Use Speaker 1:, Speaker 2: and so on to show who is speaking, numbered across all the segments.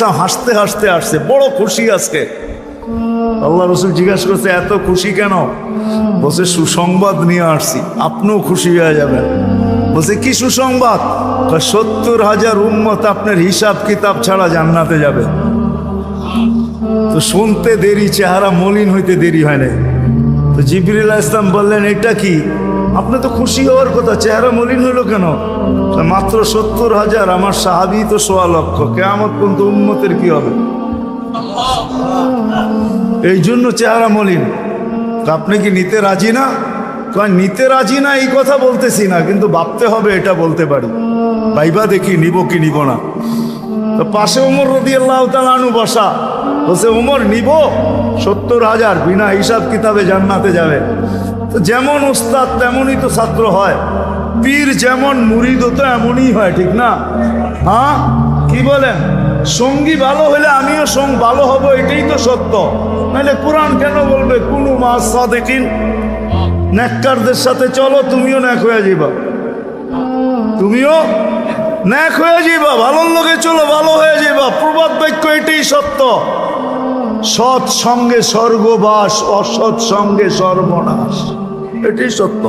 Speaker 1: ইসলাম হাসতে হাসতে আসছে। বড় খুশি আজকে। আল্লাহ রসুল জিজ্ঞাসা করছে, এত খুশি কেন? বলছে, সুসংবাদ নিয়ে আসছি। আপনিও খুশি হয়ে যাবেন। বলছে, কি সুসংবাদ? সত্তর হাজার উন্মত আপনার হিসাব কিতাব ছাড়া জান্নাতে যাবে। তো শুনতে দেরি, চেহারা মলিন হইতে দেরি হয় নাই। তো জিবরিল ইসলাম বললেন, এটা কি? আপনি তো খুশি হওয়ার কথা, চেহারা মলিন হলো কেন? মাত্র সত্তর হাজার, আমার সাহাবি তো সোয়া লক্ষ। কেমন পর্যন্ত উন্মতের কি হবে? এই জন্য চেহারা মলিন। তা আপনি কি নিতে রাজি না? নিতে রাজি না, এই কথা বলতেছি না, কিন্তু ভাবতে হবে এটা বলতে পারি। ভাইবা দেখি, নিব কি নিব না। তো পাশে উমর রদি আল্লাহ তালু বসা। বলছে, উমর, নিব। সত্তর হাজার, বিনা হিসাব কিতাবে জান্নাতে যাবে। যেমন ওস্তাদ তেমনই তো ছাত্র হয়। পীর যেমন মুরিদ তো এমনই হয়, ঠিক না? হ্যাঁ? কি বলেন? সঙ্গী ভালো হলে আমিও সঙ্গ, ভালো হব এটাই তো সত্য। নাহলে কোরআন কেন বলবে? কোনো মাস সাদেকিন। নেককারদের সাথে চলো, তুমিও ন্যাক হয়ে যাবা তুমিও ন্যাক হয়ে যাবা ভালোর লোকে চলো, ভালো হয়ে যাবা প্রবাদ বাক্য এটাই সত্য। সৎ সঙ্গে স্বর্গবাস, অসৎ সঙ্গে সর্বনাশ। এটাই সত্য।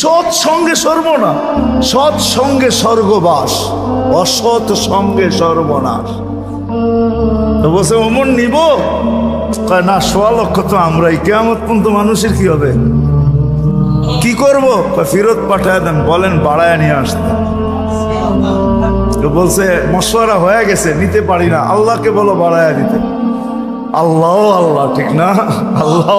Speaker 1: সৎ সঙ্গে সর্বনাশ সৎ সঙ্গে স্বর্গবাস, অসৎ সঙ্গে সর্বনাশ। বসে অমন নিব? না, সোয়া লক্ষ তো আমরাই। কেমন পর্যন্ত মানুষের কি হবে? কি করব? ফেরত পাঠায় দেন, বলেন, বাড়ায় নিয়ে আসতে। বলছে, মশওয়ারা হয়ে গেছে, নিতে পারি না। আল্লাহকে বলো, বাড়ায় দিতে। আল্লাহ আল্লাহ, ঠিক না? আল্লাহ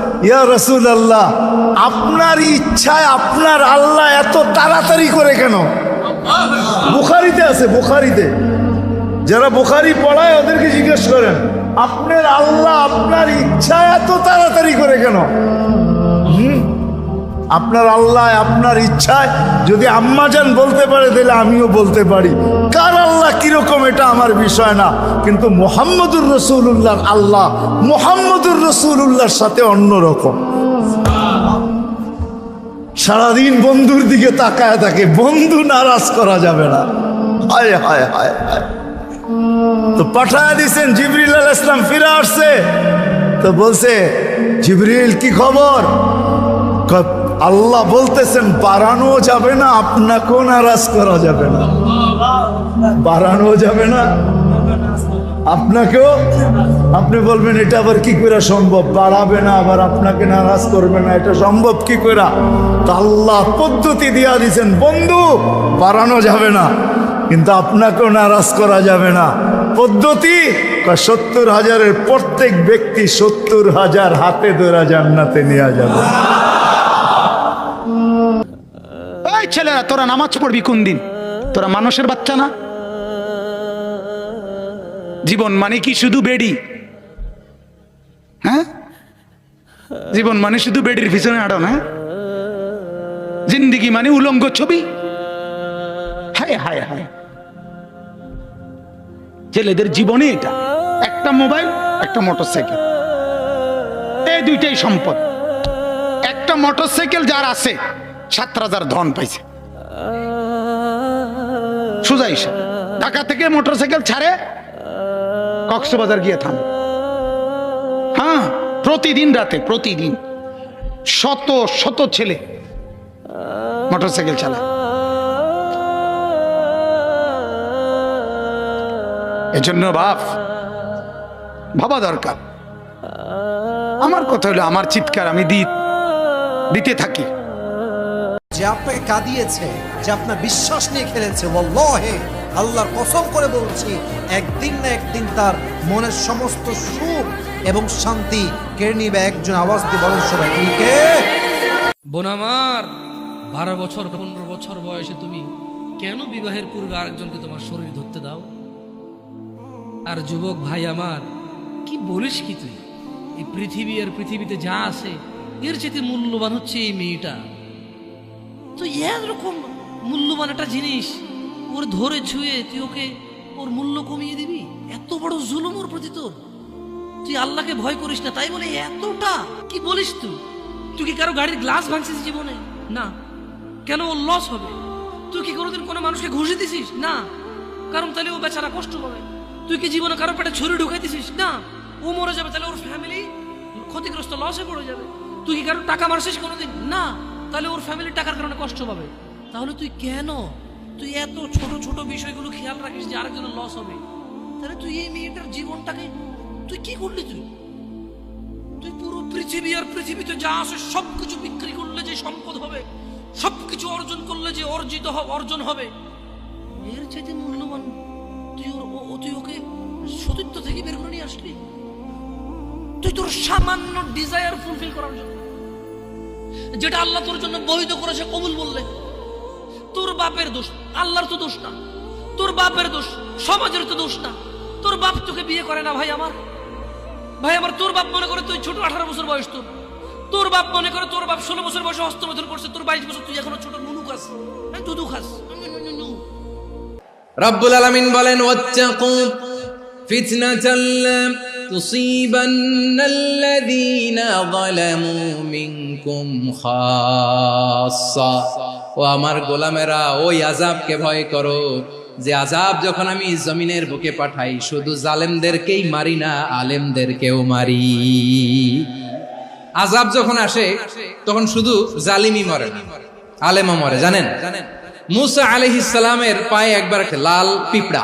Speaker 1: ইয়া রসুল আল্লাহ আপনার ইচ্ছায় আপনার আল্লাহ এত তাড়াতাড়ি করে কেন বুখারিতে আছে, বুখারিতে যারা বুখারি পড়ায় ওদেরকে জিজ্ঞেস করেন, আপনার আল্লাহ আপনার ইচ্ছা এত তাড়াতাড়ি করে কেন? আপনার আল্লাহ, আপনার ইচ্ছায় যদি আম্মাজান বলতে পারে, তাহলে আমিও বলতে পারি। কার আল্লাহ কীরকম, এটা আমার বিষয় না। কিন্তু মোহাম্মদুর রসুল্লাহর আল্লাহ, মোহাম্মদুর রসুল্লাহর সাথে অন্যরকম। সারাদিন বন্ধুর দিকে তাকায় থাকে, বন্ধু নারাজ করা যাবে না। হায় হায় হায় হায়। তো পাঠায় দিছেন, জিবরিল আল ইসলাম ফিরে আসছে। তো বলছে, জিবরিল, কি খবর? আল্লাহ বলতেছেন, বাড়ানো যাবে না, আপনাকেও নারাজ করা যাবে না। বাড়ানো যাবে না। আপনাকেও, আপনি বলবেন, এটা আবার কি করে সম্ভব? বাড়াবে না, আবার আপনাকে নারাজ করবে না, এটা সম্ভব কি করে? আল্লাহ পদ্ধতি দিয়া দিছেন বন্ধু, বাড়ানো যাবে না, কিন্তু আপনাকেও নারাজ করা যাবে না। পদ্ধতি সত্তর হাজারের প্রত্যেক ব্যক্তি সত্তর হাজার হাতে ধরা জান্নাতে নেওয়া যাবে
Speaker 2: এই ছেলেরা, তোরা নামাজ পড়বি কোন দিন? তোরা মানুষের বাচ্চা না? জীবন মানে কি? শুধু বেডি। হ্যাঁ? জীবন মানে শুধু বেডির পিছনে আড়ো না জিন্দিগি মানে উলঙ্গ ছবি। হায় হায় হায়। ছেলেদের জীবনে এটা। একটা মোবাইল, একটা মোটরসাইকেল। এই দুইটাই সম্পদ। একটা মোটরসাইকেল যার আছে সাত হাজার ধন পাইছে। সোজা হিসাব ঢাকা থেকে মোটরসাইকেল ছাড়ে কক্সবাজার গিয়ে থামে। হ্যাঁ প্রতিদিন রাতে, প্রতিদিন শত শত ছেলে মোটরসাইকেল চালায়। এজন্য বাপ, ভাবা দরকার। আমার কথা হলো, আমার চিৎকার আমি দিতে থাকি।
Speaker 3: যে আপনাকে কাঁদিয়েছে, যে আপনার বিশ্বাস নিয়ে খেলেছে, ওয়াল্লাহে, আল্লাহর কসম করে বলছি, একদিন না একদিন তার মনের সমস্ত সুখ এবং শান্তি কেড়ে নিবে একজন আওয়াজ দিয়ে বলেন সবাই কে?
Speaker 4: বোন আমার, বারো বছর, পনেরো বছর বয়সে তুমি কেন বিবাহের পূর্বে আরেকজনকে তোমার শরীর ধরতে দাও? আর যুবক ভাই আমার, কি বলিস কি তুই? এই পৃথিবী আর পৃথিবীতে যা আছে, এর চেয়ে মূল্যবান হচ্ছে এই মেয়েটা। তো এরকম মূল্যবান একটা জিনিস। ওর ধরে ছুঁয়ে তুই ওকে ওর মূল্য কমিয়ে দিবি? এত বড় জুলুম ওর প্রতি তোর? তুই আল্লাহকে ভয় করিস না, তাই বলে এতটা? কি বলিস তুই? তুই কি কারও গাড়ির গ্লাস ভাঙছিস জীবনে? না। কেন ওর লস হবে? তুই কি কোনোদিন কোনো মানুষকে ঘুষে দিছিস? না। কারণ তাহলে ও বেচারা কষ্ট পাবে। তুই কি জীবনে কারও পেটে ছুরি ঢুকাই দিছিস? না। ও মরে যাবে, তাহলে ওর ফ্যামিলি ক্ষতিগ্রস্ত লসে পড়ে যাবে। তুই কি কারও টাকা মারছিস কোনোদিন? না। তাহলে ওর ফ্যামিলির টাকার কারণে কষ্ট পাবে। তাহলে তুই কেন? তুই এত ছোট ছোট বিষয়গুলো খেয়াল রাখিস যে আরেকজনের লস হবে। তাহলে তুই এই মেয়েটার জীবনটাকে তুই কি করলি তুই? তুই পুরো পৃথিবী আর পৃথিবীতে যা আছে সবকিছু বিক্রি করলে যে সম্পদ হবে, সবকিছু অর্জন করলে যে অর্জিত অর্জন হবে, এর চাইতে মূল্যবান তুই ওর তুই ওকে সতীত্ব থেকে বের করে নিয়ে আসলি? তুই তোর সামান্য ডিজায়ার ফুলফিল করার জন্য। যেটা আল্লাহ তোর জন্য বৈধ করেছে কবুল বললে। তোর বাপের দোষ, আল্লাহর তো দোষ না। তোর বাপের দোষ, সমাজের তো দোষ না। তোর বাপ তোকে বিয়ে করে না ভাই আমার। ভাই আমার, তোর বাপ মনে করে তুই ছোট, আঠারো বছর বয়স তোর। তোর বাপ মনে করে তোর বাপ ষোলো বছর বয়সে হস্তমথন করছে, তোর বাইশ বছর তুই এখনও ছোট নুনু খাস। দুধু খাস।
Speaker 5: রব্বুল আলামিন বলেন, ওয়াত্তাকু ফিতনাতাল লা তুসিবান্নাল্লাযীনা যালামু মিনকুম খাসসা ও আমার গোলামেরা, ওই আযাবকে ভয় করো যে আযাব যখন আমি জমিনের বুকে পাঠাই, শুধু জালেমদেরকেই মারি না, আলেমদেরকেও মারি। আযাব যখন আসে, তখন শুধু জালিমই মরে না, আলেমও মরে, জানেন? মুসা আলাইহিস সালামের পায়ে একবার লাল পিঁপড়া।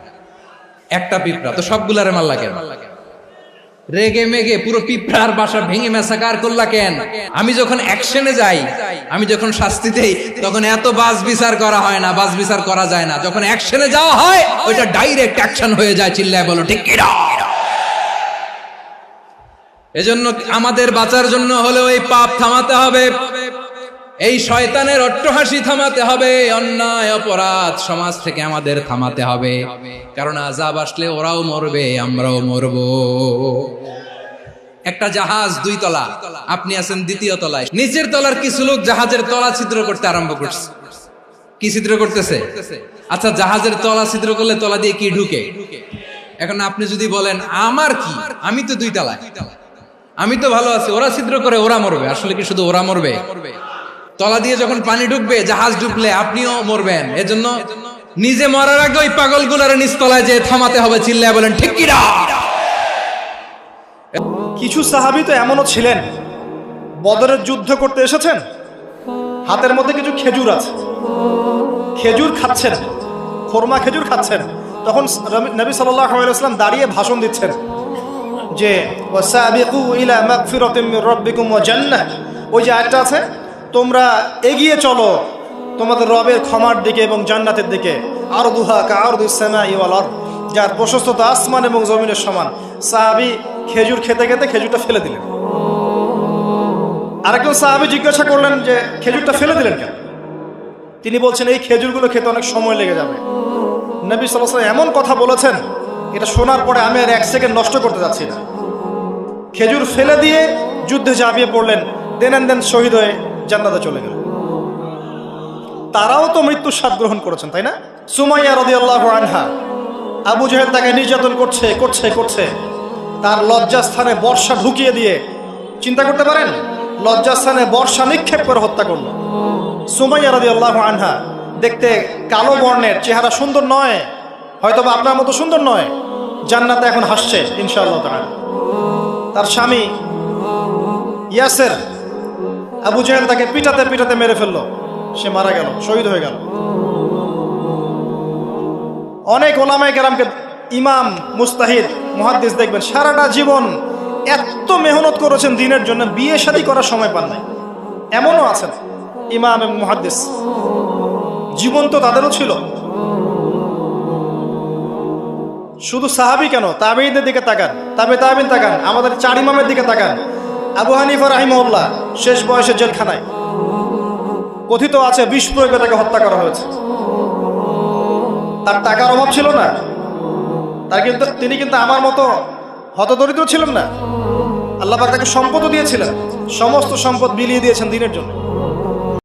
Speaker 5: একটা পিঁপড়া, তো সবগুলারে মারলা কেন? রেগে মেগে পুরো পিঁপড়ার বাসা ভেঙে মেসাকার করলা কেন? আমি যখন অ্যাকশনে যাই, আমি যখন শাস্তি দেই, তখন এত বাস বিচার করা হয় না, বাস বিচার করা যায় না। যখন অ্যাকশনে যাওয়া হয়, ওইটা ডাইরেক্ট অ্যাকশন হয়ে যায়, চিল্লায় বলো, ঠিক কিনা এজন্য আমাদের বাঁচার জন্য হলেও এই পাপ থামাতে হবে। এই শয়তানের অট্টহাসি থামাতে হবে, অন্যায় অপরাধ সমাজ থেকে আমাদের থামাতে হবে। কারণ আজাব আসলে ওরাও মরবে, আমরাও মরব। একটা জাহাজ দুই তলা, আপনি আছেন দ্বিতীয় তলায়। নিচের তলার কিছু লোক জাহাজের তলা ছিদ্র করতে আরম্ভ করছে। কি ছিদ্র করতেছে? আচ্ছা জাহাজের তলা ছিদ্র করলে তলা দিয়ে কি ঢুকে? এখন আপনি যদি বলেন, আমার কি? আমি তো দুই তলায়। আমি তো ভালো আছি, ওরা ছিদ্র করে, ওরা মরবে। আসলে কি শুধু ওরা মরবে? তলা দিয়ে যখন পানি ঢুকবে, জাহাজ ঢুকলে আপনিও মরবেন। এজন্য নিজে মরার আগে ওই পাগলগুলার নিচতলায় যে থামাতে হবে, চিল্লায় বলেন, ঠিক কিনা
Speaker 6: কিছু সাহাবি তো এমনও ছিলেন। বদরের যুদ্ধ করতে এসেছেন। হাতের মধ্যে কিছু খেজুর আছে। খেজুর খাচ্ছেন, খোরমা খেজুর খাচ্ছেন। তখন নবী সাল্লাম দাঁড়িয়ে ভাষণ দিচ্ছেন যে ওই যে আয়াতটা আছে তোমরা এগিয়ে চলো তোমাদের রবের ক্ষমার দিকে এবং জান্নাতের দিকে। আর দুহা কা আর দুসামাই ইওয়াল আরদ, যার প্রশস্ততা আসমান এবং জমিনের সমান। সাহাবি খেজুর খেতে খেতে খেজুরটা ফেলে দিলেন। আরেকজন সাহাবি জিজ্ঞাসা করলেন যে, খেজুরটা ফেলে দিলেন কেন? তিনি বলছেন, এই খেজুরগুলো খেতে অনেক সময় লেগে যাবে। নবী সাল্লাহ এমন কথা বলেছেন, এটা শোনার পরে আমি আর এক সেকেন্ড নষ্ট করতে যাচ্ছি না। খেজুর ফেলে দিয়ে যুদ্ধে ঝাঁপিয়ে পড়লেন, দেন দেন শহীদ হয়ে জান্নাতে চলে গেল। তারাও তো মৃত্যুর স্বাদ গ্রহণ করেছেন, তাই না? সুমাইয়া রদি আল্লাহ আনহা আবু জাহেদ তাকে নির্যাতন করছে করছে করছে। তার লজ্জাস্থানে বর্ষা ঢুকিয়ে দিয়ে, চিন্তা করতে পারেন? লজ্জাস্থানে বর্ষা নিক্ষেপ করে হত্যা করল। সুমাইয়া রদি আল্লাহ আনহা দেখতে কালো বর্ণের চেহারা সুন্দর নয় হয়তো বা আপনার মতো সুন্দর নয়। জান্নাতে এখন হাসছে, ইনশাআল্লাহ তার স্বামী ইয়াসের আবু জাহেল তাকে পিটাতে পিটাতে মেরে ফেলল। সে মারা গেল, শহীদ হয়ে গেল। অনেক ওলামায় কেরামকে ইমাম, মুস্তাহিদ মহাদ্দেশ দেখবেন, সারাটা জীবন এত মেহনত করেছেন দিনের জন্য, বিয়ে শাদী করার সময় পান নাই। এমনও আছেন ইমাম এবং জীবন তো তাদেরও ছিল। শুধু সাহাবি কেন? তাবেইদের দিকে তাকান। তাবে তাবিন তাকান। আমাদের চার ইমামের দিকে তাকান। আবু হানিফা রাহিমহল্লা শেষ বয়সে জেলখানায়। কথিত আছে, বিষ প্রয়োগে তাকে হত্যা করা হয়েছে। তার টাকার অভাব ছিল না। তার কিন্তু, তিনি কিন্তু আমার মতো হতদরিদ্র ছিলেন না। আল্লাহ তাকে সম্পদও দিয়েছিলেন। সমস্ত সম্পদ বিলিয়ে দিয়েছেন দিনের জন্য।